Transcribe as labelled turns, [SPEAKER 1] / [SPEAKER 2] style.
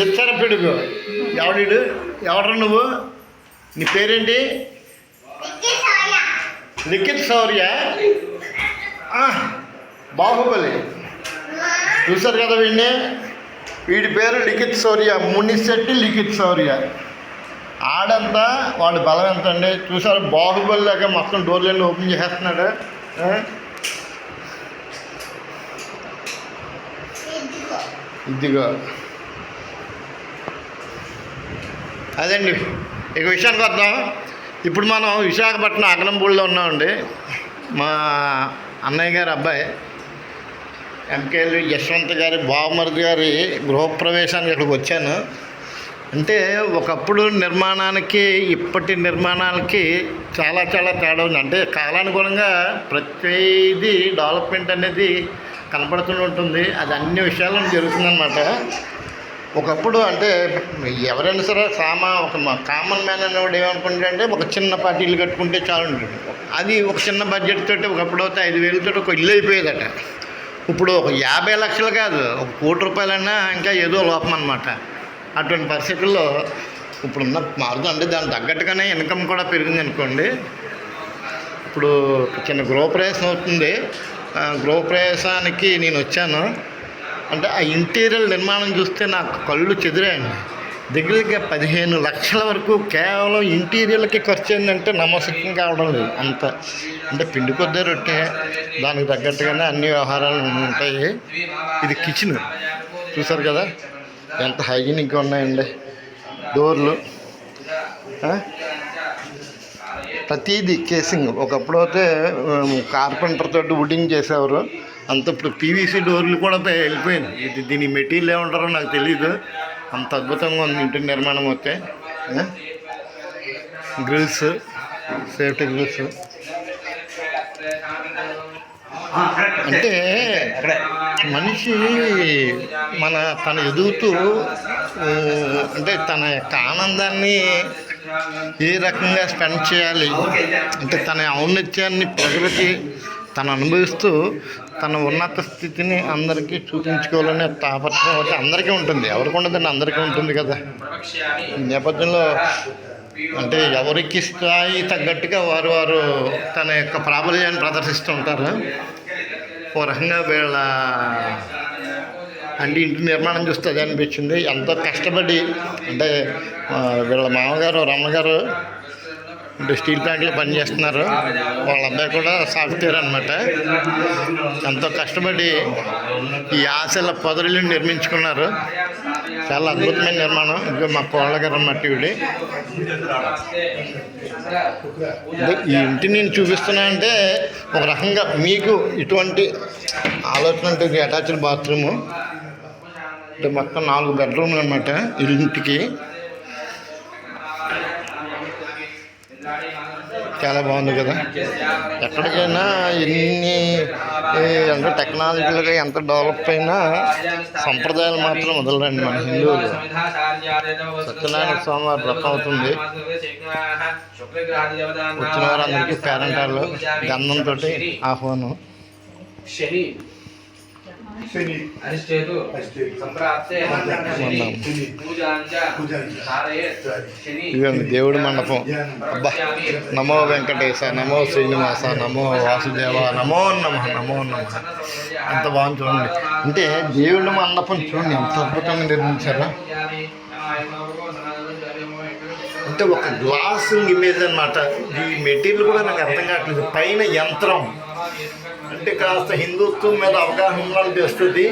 [SPEAKER 1] చిత్తర పిడుగు? ఎవడు ఎవరు నువ్వు? నీ పేరేంటి? లిఖిత్ శౌర్య. బాహుబలి. చూసారు కదా వీడిని? వీడి పేరు లిఖిత్ శౌర్య మునిశెట్టి లిఖిత్ శౌర్య. ఆడంతా వాడి బలం ఎంత అండి చూసారు బాహుబలి లాగా మొత్తం డోర్లన్నీ ఓపెన్ చేసేస్తున్నాడు. ఇదిగో. అదండి. ఇక విషయానికి వద్దాం. ఇప్పుడు మనం విశాఖపట్నం అగనంపూడిలో ఉన్నామండి. మా అన్నయ్య గారి అబ్బాయి ఎంకేఎల్ యశ్వంత్ గారి బావమరిది గారి గృహప్రవేశానికి ఇక్కడికి వచ్చాను. అంటే ఒకప్పుడు నిర్మాణానికి ఇప్పటి నిర్మాణాలకి చాలా చాలా తేడా ఉంది. అంటే కాలానుగుణంగా ప్రతిదీ డెవలప్మెంట్ అనేది కనపడుతూ ఉంటుంది. అది అన్ని విషయాలను జరుగుతుందన్నమాట. ఒకప్పుడు అంటే ఎవరైనా సరే సామా ఒక కామన్ మ్యాన్ అనేవాడు ఏమనుకుంటాడంటే ఒక చిన్న పార్టీలు కట్టుకుంటే చాలు ఉంటుంది అది ఒక చిన్న బడ్జెట్ తోటి ఒకప్పుడు అయితే ఐదు వేలతో ఒక ఇల్లు అయిపోయేదట. ఇప్పుడు ఒక యాభై లక్షలు కాదు ఒక కోటి రూపాయలన్నా ఇంకా ఏదో లోపం అనమాట అటువంటి పరిస్థితుల్లో ఇప్పుడున్న మారుతుంది అంటే దానికి తగ్గట్టుగానే ఇన్కమ్ కూడా పెరిగింది అనుకోండి. ఇప్పుడు చిన్న గృహప్రవేశం అవుతుంది. గృహప్రవేశానికి నేను వచ్చాను. అంటే ఆ ఇంటీరియర్ నిర్మాణం చూస్తే నాకు కళ్ళు చెదిరాయండి. దగ్గర దగ్గర పదిహేను లక్షల వరకు కేవలం ఇంటీరియర్లకి ఖర్చు అయిందంటే నమ్మశక్యం కావడం లేదు. అంత అంటే పిండి కొద్ది రొట్టె దానికి తగ్గట్టుగానే అన్ని వ్యవహారాలు ఉంటాయి. ఇది కిచెన్. చూసారు కదా? ఎంత హైజీనిక్గా ఉన్నాయండి. డోర్లు. ప్రతీది కేసింగ్ ఒకప్పుడు అయితే కార్పెంటర్ తోటి వుడింగ్ చేసేవారు. అంత ఇప్పుడు పీవీసీ డోర్లు కూడా వెళ్ళిపోయింది ఇది దీని మెటీరియల్ ఏమంటారో నాకు తెలియదు అంత అద్భుతంగా ఉంది ఇంటి నిర్మాణం అయితే. గ్రిల్స్ సేఫ్టీ గ్రిల్స్ అంటే మనిషి మన తన ఎదుగుతూ అంటే తన యొక్క ఆనందాన్ని ఏ రకంగా స్పెండ్ చేయాలి? అంటే తన ఔన్నత్యాన్ని ప్రజలకి తను అనుభవిస్తూ తన ఉన్నత స్థితిని అందరికీ చూపించుకోవాలనే తాపత్రం ఒకటి అందరికీ ఉంటుంది. ఎవరికి ఉండదండి అందరికీ ఉంటుంది కదా. ఈ నేపథ్యంలో అంటే ఎవరికి స్థాయి తగ్గట్టుగా వారు వారు తన యొక్క ప్రాబల్యాన్ని ప్రదర్శిస్తూ ఉంటారు. ఓ రకంగా వీళ్ళ అంటే ఇంటి నిర్మాణం చూస్తే అదే అనిపించింది. ఎంతో కష్టపడి అంటే వీళ్ళ మామగారు రమ్మగారు ఇప్పుడు స్టీల్ ప్లాంట్లో పనిచేస్తున్నారు వాళ్ళ అబ్బాయి కూడా సాఫ్ట్వేర్ అనమాట ఎంతో కష్టపడి ఈ ఆశల పొదరులు నిర్మించుకున్నారు. చాలా అద్భుతమైన నిర్మాణం. ఇంకా మా కోళ్ళగారు అన్నమాట ఇవి ఈ ఇంటిని నేను చూపిస్తున్నా అంటే ఒక రకంగా మీకు ఇటువంటి ఆలోచన అటాచ్డ్ బాత్రూము. అంటే మొత్తం నాలుగు బెడ్రూమ్లు అనమాట ఇంటికి. చాలా బాగుంది కదా. ఎక్కడికైనా ఎన్ని అంటే టెక్నాలజీలుగా ఎంత డెవలప్ అయినా సంప్రదాయాలు మాత్రం వదలరండి మన హిందువులు. సత్యనారాయణ స్వామి వారి వ్రతం అవుతుంది. వచ్చిన వారందరికీ పేరెంటాలు గంధంతో ఆహ్వానం.
[SPEAKER 2] శని అరిష్టేతు సంప్రాప్తే.
[SPEAKER 1] ఇదండి దేవుడి మండపం. అబ్బా. నమో వెంకటేశ నమో శ్రీనివాస నమో వాసుదేవ నమో నమ నమో నమ. ఎంత బాగుంది చూడండి. అంటే దేవుడి మండపం చూడండి ఎంత అద్భుతంగా నిర్మించారు? అంటే ఒక గ్లాస్ ఇమేజ్ అనమాట ఈ మెటీరియల్ కూడా నాకు అర్థం కావట్లేదు. పైన యంత్రం. అంటే కాస్త హిందుత్వం మీద అవగాహన తెస్తుంది